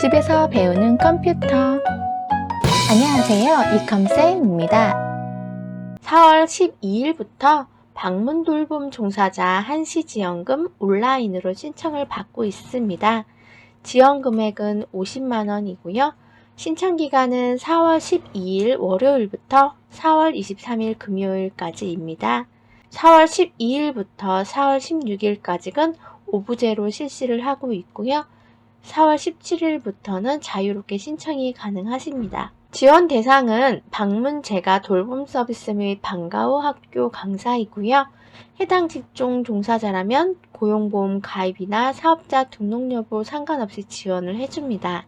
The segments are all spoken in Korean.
집에서 배우는 컴퓨터. 안녕하세요. 이컴쌤입니다. 4월 12일부터 방문 돌봄 종사자 한시지원금 온라인으로 신청을 받고 있습니다. 지원 금액은 50만 원이고요. 신청 기간은 4월 12일 월요일부터 4월 23일 금요일까지입니다. 4월 12일부터 4월 16일까지는 오부제로 실시를 하고 있고요. 4월 17일부터는 자유롭게 신청이 가능하십니다. 지원 대상은 방문 재가 돌봄 서비스 및 방과 후 학교 강사이고요. 해당 직종 종사자라면 고용보험 가입이나 사업자 등록 여부 상관없이 지원을 해줍니다.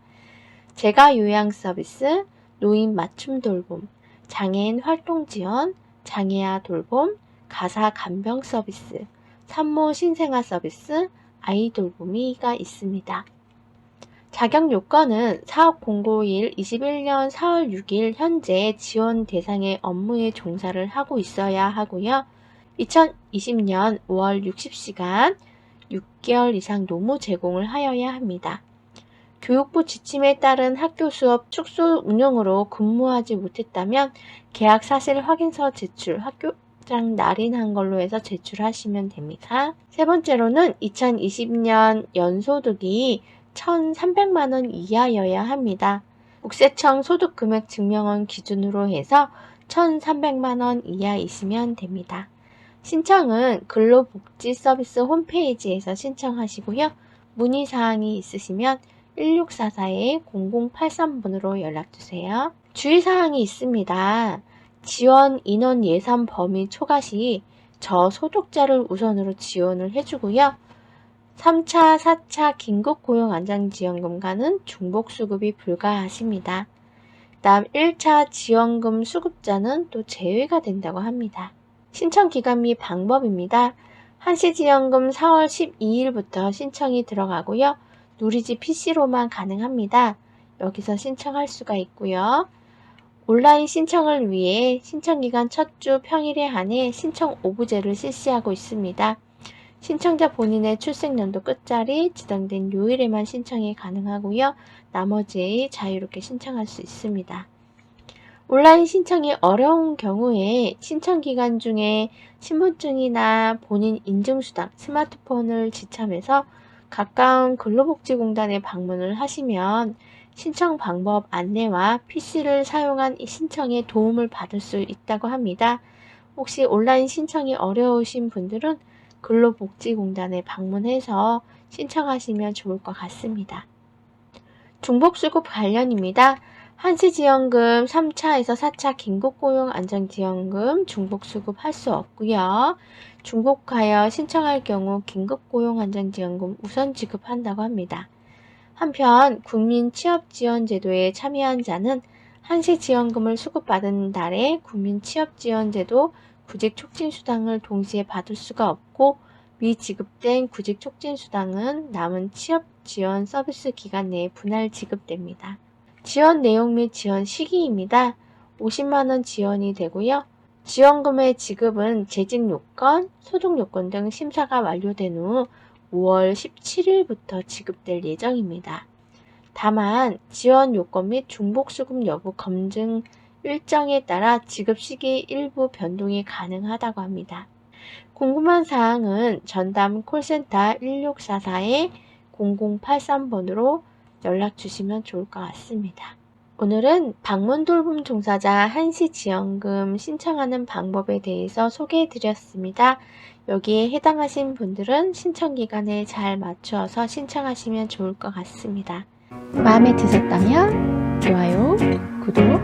재가 요양 서비스, 노인 맞춤 돌봄, 장애인 활동 지원, 장애아 돌봄, 가사 간병 서비스, 산모 신생아 서비스, 아이 돌보미가 있습니다. 자격 요건은 사업 공고일 21년 4월 6일 현재 지원 대상의 업무에 종사를 하고 있어야 하고요. 2020년 5월 60시간 6개월 이상 노무 제공을 하여야 합니다. 교육부 지침에 따른 학교 수업 축소 운영으로 근무하지 못했다면 계약 사실 확인서 제출, 학교장 날인한 걸로 해서 제출하시면 됩니다. 세 번째로는 2020년 연소득이 1,300만 원 이하여야 합니다. 국세청 소득금액 증명원 기준으로 해서 1,300만 원 이하이시면 됩니다. 신청은 근로복지서비스 홈페이지에서 신청하시고요. 문의사항이 있으시면 1644-0083번으로 연락주세요. 주의사항이 있습니다. 지원 인원 예산 범위 초과 시 저소득자를 우선으로 지원을 해주고요. 3차, 4차 긴급 고용 안정지원금과는 중복 수급이 불가하십니다. 다음 1차 지원금 수급자는 또 제외가 된다고 합니다. 신청 기간 및 방법입니다. 한시지원금 4월 12일부터 신청이 들어가고요. 누리지 PC로만 가능합니다. 여기서 신청할 수가 있고요. 온라인 신청을 위해 신청기간 첫 주 평일에 한해 신청 오부제를 실시하고 있습니다. 신청자 본인의 출생연도 끝자리 지정된 요일에만 신청이 가능하고요. 나머지 자유롭게 신청할 수 있습니다. 온라인 신청이 어려운 경우에 신청 기간 중에 신분증이나 본인 인증수당, 스마트폰을 지참해서 가까운 근로복지공단에 방문을 하시면 신청 방법 안내와 PC를 사용한 신청에 도움을 받을 수 있다고 합니다. 혹시 온라인 신청이 어려우신 분들은 근로복지공단에 방문해서 신청하시면 좋을 것 같습니다. 중복수급 관련입니다. 한시지원금 3차에서 4차 긴급고용 안정지원금 중복수급 할 수 없고요. 중복하여 신청할 경우 긴급고용 안정지원금 우선 지급한다고 합니다. 한편 국민취업지원제도에 참여한 자는 한시지원금을 수급받은 달에 국민취업지원제도 구직 촉진 수당을 동시에 받을 수가 없고 미지급된 구직 촉진 수당은 남은 취업 지원 서비스 기간 내에 분할 지급됩니다. 지원 내용 및 지원 시기입니다. 50만원 지원이 되고요. 지원금의 지급은 재직 요건, 소득 요건 등 심사가 완료된 후 5월 17일부터 지급될 예정입니다. 다만 지원 요건 및 중복 수급 여부 검증 일정에 따라 지급 시기 일부 변동이 가능하다고 합니다. 궁금한 사항은 전담 콜센터 1644-0083번으로 연락 주시면 좋을 것 같습니다. 오늘은 방문 돌봄 종사자 한시 지원금 신청하는 방법에 대해서 소개해 드렸습니다. 여기에 해당하신 분들은 신청 기간에 잘 맞추어서 신청하시면 좋을 것 같습니다. 마음에 드셨다면 좋아요, 구독,